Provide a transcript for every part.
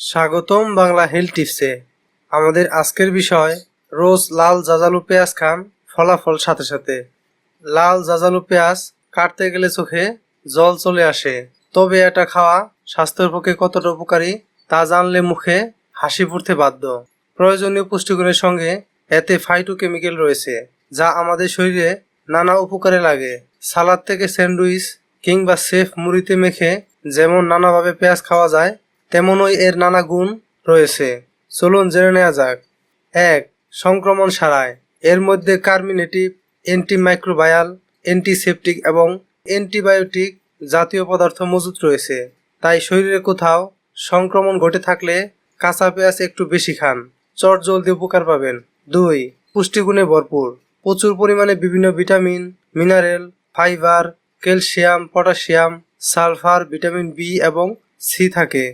স্বাগতম বাংলা হেলথ টিপসে। আমাদের আজকের বিষয়, রোজ লাল জাজালু পেঁয়াজ খান ফলাফল সাথে সাথে। লাল জাজালু পেঁয়াজ কাটতে গেলে চোখে জল চলে আসে। তবে এটা খাওয়া স্বাস্থ্যের পক্ষে কতটা উপকারী তা জানলে মুখে হাসি ফুটতে বাধ্য। প্রয়োজনীয় পুষ্টিগুণের সঙ্গে এতে ফাইটোকেমিক্যাল রয়েছে, যা আমাদের শরীরে নানা উপকারে লাগে। সালাদ থেকে স্যান্ডউইচ কিংবা সেফ মুড়িতে মেখে যেমন নানাভাবে পেঁয়াজ খাওয়া যায় তেমনই এর নানা গুণ রয়েছে। চলুন জেনে নেওয়া যাক। এক, সংক্রমণ সারায়। এর মধ্যে কার্মিনেটিভ অ্যান্টিমাইক্রোবায়াল অ্যান্টিসেপটিক এবং অ্যান্টিবায়োটিক জাতীয় পদার্থ মজুত রয়েছে। তাই শরীরে কোথাও সংক্রমণ ঘটে থাকলে কাঁচা পেঁয়াজ একটু বেশি খান। চট জলদি উপকার পাবেন। দুই, পুষ্টিগুণে ভরপুর। প্রচুর পরিমাণে বিভিন্ন vitamin, mineral, fibre, calcium, potassium, sulphur, vitamin B এবং সি থাকে।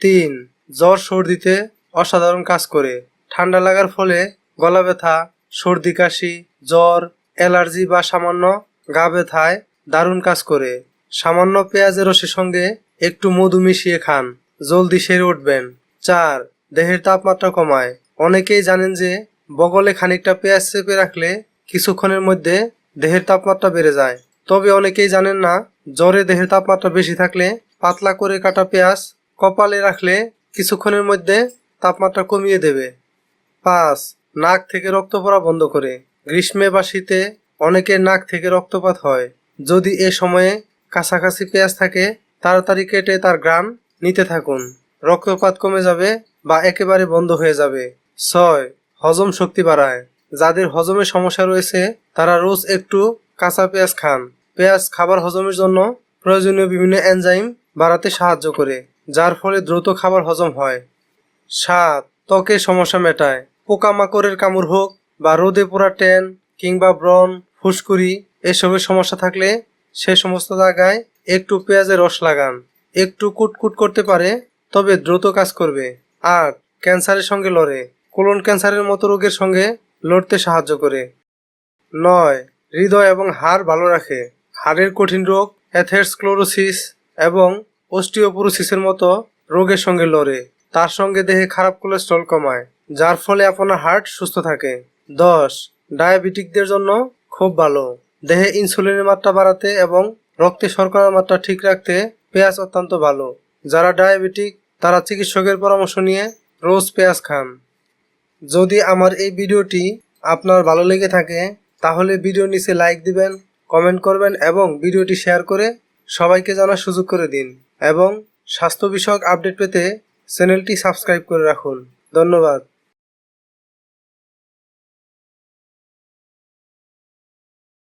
তিন, জ্বর, সর্দিতে অসাধারণ কাজ করে। ঠান্ডা লাগার ফলে গলা ব্যথা, সর্দি, কাশি, জ্বর, অ্যালার্জি বা সামান্য গা ব্যথায় দারুণ কাজ করে। সামান্য পেঁয়াজের রসের সঙ্গে একটু মধু মিশিয়ে খান। জলদি সেরে উঠবেন। চার, দেহের তাপমাত্রা কমায়। অনেকেই জানেন যে বগলে খানিকটা পেঁয়াজ চেপে রাখলে কিছুক্ষণের মধ্যে দেহের তাপমাত্রা বেড়ে যায়। তবে অনেকেই জানেন না, জ্বরে দেহের তাপমাত্রা বেশি থাকলে পাতলা করে কাটা পেঁয়াজ কপালে রাখলে কিছুক্ষণের মধ্যে তাপমাত্রা কমিয়ে দেবে। পাঁচ, নাক থেকে রক্ত পড়া বন্ধ করে। গ্রীষ্মে বা শীতে অনেকের নাক থেকে রক্তপাত হয়। যদি এ সময়ে কাছাকাছি পেঁয়াজ থাকে, তাড়াতাড়ি কেটে তার গ্রাম নিতে থাকুন। রক্তপাত কমে যাবে বা একেবারে বন্ধ হয়ে যাবে। ছয়, হজম শক্তি বাড়ায়। যাদের হজমের সমস্যা রয়েছে, তারা রোজ একটু কাঁচা পেঁয়াজ খান। পেঁয়াজ খাবার হজমের জন্য প্রয়োজনীয় বিভিন্ন এনজাইম বাড়াতে সাহায্য করে। যার ফলে দ্রুত খাবার হজম হয়। সাত ত্বকের সমস্যা মেটায়। পোকামাকড়ের কামড় হোক বা রোদে পোড়া ট্যান কিংবা ব্রণ, ফুসকুড়ি, এসবের সমস্যা থাকলে সে সমস্ত জায়গায় একটু পেঁয়াজের রস লাগান। একটু কুটকুট করতে পারে, তবে দ্রুত কাজ করবে। আর, ক্যান্সারের সঙ্গে লড়ে। কোলন ক্যান্সারের মতো রোগের সঙ্গে লড়তে সাহায্য করে। নয়, হৃদয় এবং হাড় ভালো রাখে। হাড়ের কঠিন রোগ, অ্যাথেরস্ক্লোরোসিস এবং অস্টিওপোরোসিসের মতো রোগের সঙ্গে লড়ে। তার সঙ্গে দেহে খারাপ কোলেস্ট্রল কমায়, যার ফলে আপনার হার্ট সুস্থ থাকে। দশ, ডায়াবেটিকদের জন্য খুব ভালো। দেহে ইনসুলিনের মাত্রা বাড়াতে এবং রক্তে শর্করার মাত্রা ঠিক রাখতে পেঁয়াজ অত্যন্ত ভালো। যারা ডায়াবেটিক, তারা চিকিৎসকের পরামর্শ নিয়ে রোজ পেঁয়াজ খান। যদি আমার এই ভিডিওটি আপনার ভালো লেগে থাকে, তাহলে ভিডিও নিচে লাইক দিবেন কমেন্ট করবেন এবং ভিডিওটি শেয়ার করে সবাইকে জানার সুযোগ করে দিন। এবং স্বাস্থ্য বিষয়ক আপডেট পেতে চ্যানেলটি সাবস্ক্রাইব করে রাখুন। ধন্যবাদ।